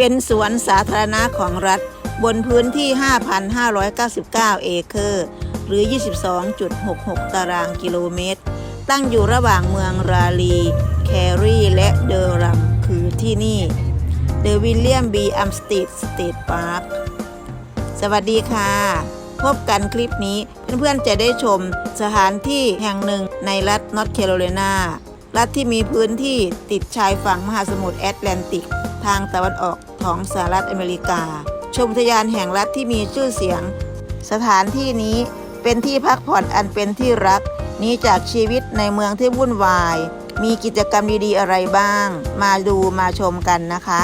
เป็นสวนสาธารณะของรัฐบนพื้นที่ 5,599 เอเคอร์ หรือ 22.66 ตารางกิโลเมตร ตั้งอยู่ระหว่างเมืองราลี แครีและเดอรัมคือที่นี่เดอะวิลเลียมบีอัมสตีดสเตทพาร์คสวัสดีค่ะ พบกันคลิปนี้เพื่อนๆจะได้ชมสถานที่แห่งหนึ่งในรัฐนอร์ทแคโรไลนารัฐที่มีพื้นที่ติดชายฝั่งมหาสมุทรแอตแลนติก ทางตะวันออกของสหรัฐอเมริกา ชมอุทยานแห่งรัฐที่มีชื่อเสียง สถานที่นี้เป็นที่พักผ่อนอันเป็นที่รักนี้จากชีวิตในเมืองที่วุ่นวาย มีกิจกรรมดีๆอะไรบ้าง มาดูมาชมกันนะคะ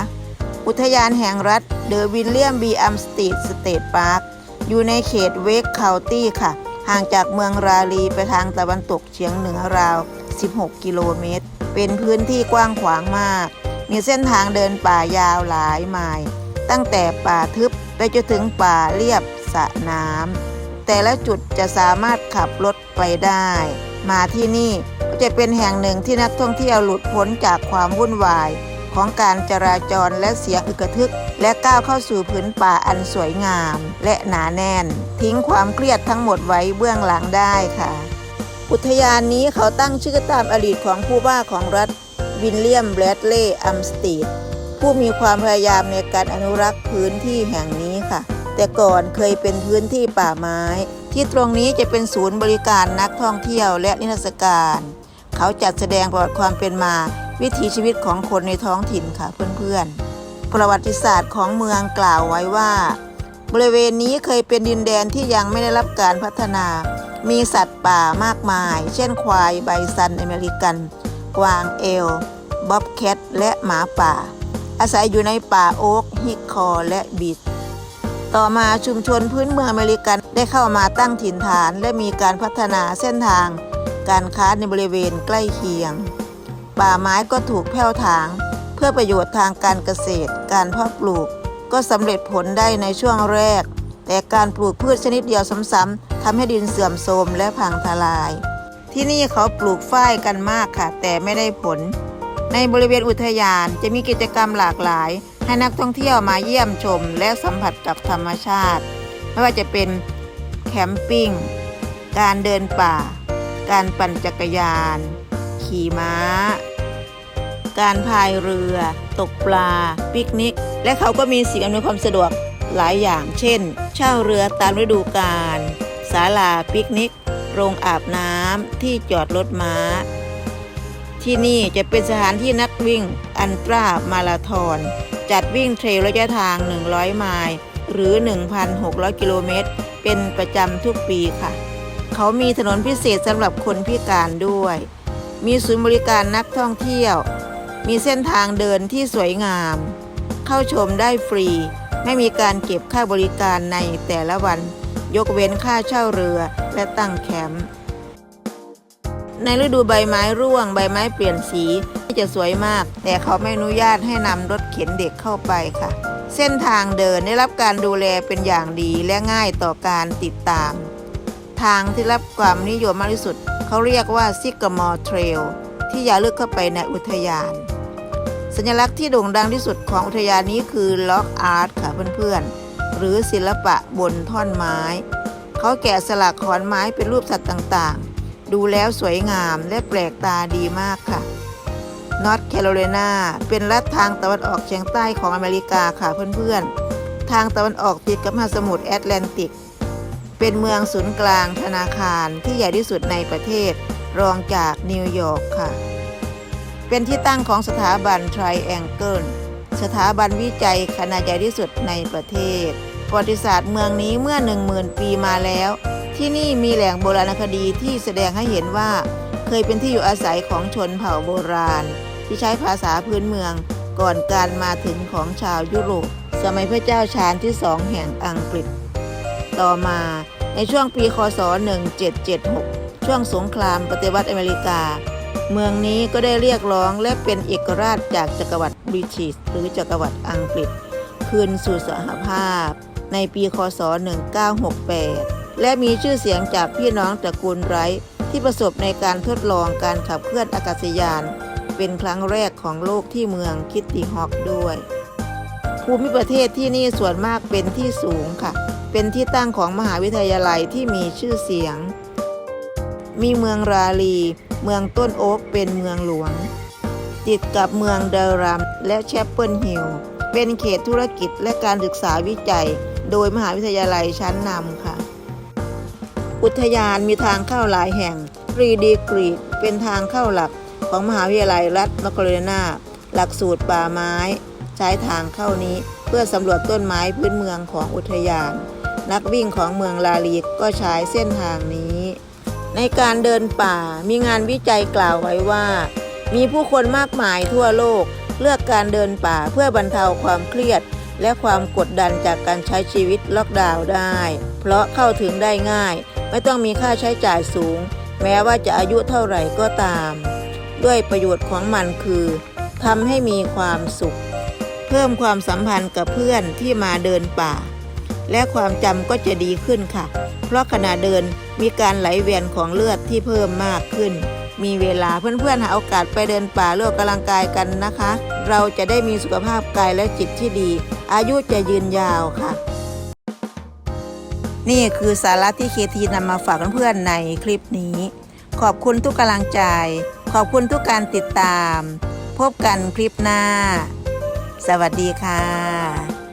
อุทยานแห่งรัฐเดอะวิลเลียมบีอัมสตีดสเตทพาร์คอยู่ในเขตเวกเคานตี้ค่ะ ห่างจากเมืองราลีไปทางตะวันตกเฉียงเหนือราว 16 กิโลเมตร เป็นพื้นที่กว้างขวางมาก มีเส้นทางเดินป่ายาวหลายไมล์ตั้งแต่ป่าทึบไปจนถึงป่าเรียบสระน้ำแต่ละจุดจะสามารถขับรถไปได้ มาที่นี่ก็จะเป็นแห่งหนึ่งที่นักท่องเที่ยวหลุดพ้นจากความวุ่นวาย ของการจราจรและเสียงอึกระทึก และก้าวเข้าสู่ผืนป่าอันสวยงาม และหนาแน่น ทิ้งความเครียดทั้งหมดไว้เบื้องหลังได้ค่ะ อุทยานนี้เขาตั้งชื่อตามอดีตของผู้ว่าของรัฐ วินเลียมแบรดเลย์อัมสตีดผู้มีความพยายามในการอนุรักษ์พื้นที่แห่งนี้ค่ะ แต่ก่อนเคยเป็นพื้นที่ป่าไม้ ที่ตรงนี้จะเป็นศูนย์บริการนักท่องเที่ยวและนิทรรศการ เขาจัดแสดงประวัติความเป็นมา วิถีชีวิตของคนในท้องถิ่นค่ะเพื่อนๆ ประวัติศาสตร์ของเมืองกล่าวไว้ว่า บริเวณนี้เคยเป็นดินแดนที่ยังไม่ได้รับการพัฒนา มีสัตว์ป่ามากมาย เช่นควายไบซันอเมริกัน กวางเอลบ๊อบแคทและหมาป่า อาศัยอยู่ในป่าโอ๊กฮิกคอร์และบีชต่อมาชุมชนพื้นเมืองอเมริกันได้เข้ามาตั้งถิ่นฐาน และมีการพัฒนาเส้นทาง การค้าในบริเวณใกล้เคียง ป่าไม้ก็ถูกแผ่วถาง เพื่อประโยชน์ทางการเกษตร การเพาะปลูก ก็สำเร็จผลได้ในช่วงแรก แต่การปลูกพืชชนิดเดียวซ้ำๆทำให้ดินเสื่อมโทรมและพังทลาย ที่นี่เขาปลูกฝ้ายกันมากค่ะ แต่ไม่ได้ผล ในบริเวณอุทยานจะมีกิจกรรมหลากหลาย ให้นักท่องเที่ยวมาเยี่ยมชม และสัมผัสกับธรรมชาติ ไม่ว่าจะเป็นแคมปิ้ง การเดินป่า การปั่นจักรยาน ขี่ม้า การพายเรือ ตกปลา ปิกนิก และเขาก็มีสิ่งอำนวยความสะดวกหลายอย่าง เช่น เช่าเรือตามฤดูกาลศาลาปิกนิก โรงอาบน้ำที่จอดรถม้า ที่นี่จะเป็นสถานที่นักวิ่งอันตรามาราธอน จัดวิ่งเทรลระยะทาง 100 ไมล์หรือ 1,600 กิโลเมตร เป็นประจำทุกปีค่ะ เขามีถนนพิเศษสำหรับคนพิการด้วย มีศูนย์บริการนักท่องเที่ยว มีเส้นทางเดินที่สวยงาม เข้าชมได้ฟรี ไม่มีการเก็บค่าบริการในแต่ละวัน ยกเว้นค่าเช่าเรือและตั้งแคมป์ในฤดูใบไม้ร่วงใบไม้เปลี่ยนสีจะสวยมาก แต่เขาไม่อนุญาตให้นำรถเข็นเด็กเข้าไปค่ะ เส้นทางเดินได้รับการดูแลเป็นอย่างดีและง่ายต่อการติดตาม ทางที่รับความนิยมมากที่สุด เขาเรียกว่าซิกมอร์เทรลที่อย่าลึกเข้าไปในอุทยาน สัญลักษณ์ที่โด่งดังที่สุดของอุทยานนี้คือล็อกอาร์ตค่ะเพื่อนๆ รือศิลปะบนท่อนไม้ เขาแกะสลักขอนไม้เป็นรูปสัตว์ต่างๆ ดูแล้วสวยงามและแปลกตาดีมากค่ะนอร์ทแคโรไลนาเป็นรัฐทางตะวันออกเฉียงใต้ของอเมริกาค่ะเพื่อนๆ ทางตะวันออกติดกับมหาสมุทรแอตแลนติก เป็นเมืองศูนย์กลางธนาคารที่ใหญ่ที่สุดในประเทศ รองจากนิวยอร์กค่ะ เป็นที่ตั้งของสถาบัน Triangle สถาบันวิจัยขนาดใหญ่ที่สุดในประเทศ ประวัติศาสตร์เมืองนี้เมื่อ 10,000 ปีมาแล้ว ที่นี่มีแหล่งโบราณคดีที่แสดงให้เห็นว่า เคยเป็นที่อยู่อาศัยของชนเผ่าโบราณ ที่ใช้ภาษาพื้นเมืองก่อนการมาถึงของชาวยุโรป สมัยพระเจ้าชาญที่สองแห่งอังกฤษ ต่อมาในช่วงปีคศ 1776 ช่วงสงครามปฏิวัติอเมริกา เมืองนี้ก็ได้เรียกร้องและเป็นเอกราชจากจักรวรรดิบริติชหรือจักรวรรดิอังกฤษ คืนสู่สหภาพ ในปีคศ 1968 และมีชื่อเสียงจากพี่น้องตระกูลไรท์ที่ประสบในการทดลองการขับเคลื่อนอากาศยาน เป็นครั้งแรกของโลกที่เมืองคิตตีฮอกด้วย ภูมิประเทศที่นี่ส่วนมากเป็นที่สูงค่ะ เป็นที่ตั้งของมหาวิทยาลัยที่มีชื่อเสียง มีเมืองราลี เมืองต้นโอ๊กเป็นเมืองหลวง ติดกับเมืองเดอรัมและแชปเปิลฮิลเป็นเขตธุรกิจและการศึกษาวิจัย โดยมหาวิทยาลัยชั้นนำค่ะ อุทยานมีทางเข้าหลายแห่งรีดีกรีดเป็นทางเข้าหลักของมหาวิทยาลัยรัฐนอร์ครนาหลักสูตรป่าไม้ ใช้ทางเข้านี้เพื่อสำรวจต้นไม้พื้นเมืองของอุทยาน นักวิ่งของเมืองลาลีก็ใช้เส้นทางนี้ ในการเดินป่ามีงานวิจัยกล่าวไว้ว่า มีผู้คนมากมายทั่วโลกเลือกการเดินป่าเพื่อบรรเทาความเครียด และความกดดันจากการใช้ชีวิตล็อกดาวน์ได้ เพราะเข้าถึงได้ง่าย ไม่ต้องมีค่าใช้จ่ายสูง แม้ว่าจะอายุเท่าไหร่ก็ตาม ด้วยประโยชน์ของมันคือทำให้มีความสุข เพิ่มความสัมพันธ์กับเพื่อนที่มาเดินป่า และความจำก็จะดีขึ้นค่ะ เพราะขณะเดินมีการไหลเวียนของเลือดที่เพิ่มมากขึ้น มีเวลาเพื่อนๆหาโอกาสไปเดินป่าเลือกกำลังกายกันนะคะ เราจะได้มีสุขภาพกายและจิตที่ดี อายุจะยืนยาวค่ะ นี่คือสาระที่เคทีนำมาฝากเพื่อนๆในคลิปนี้ ขอบคุณทุกกำลังใจ ขอบคุณทุกการติดตาม พบกันคลิปหน้า สวัสดีค่ะ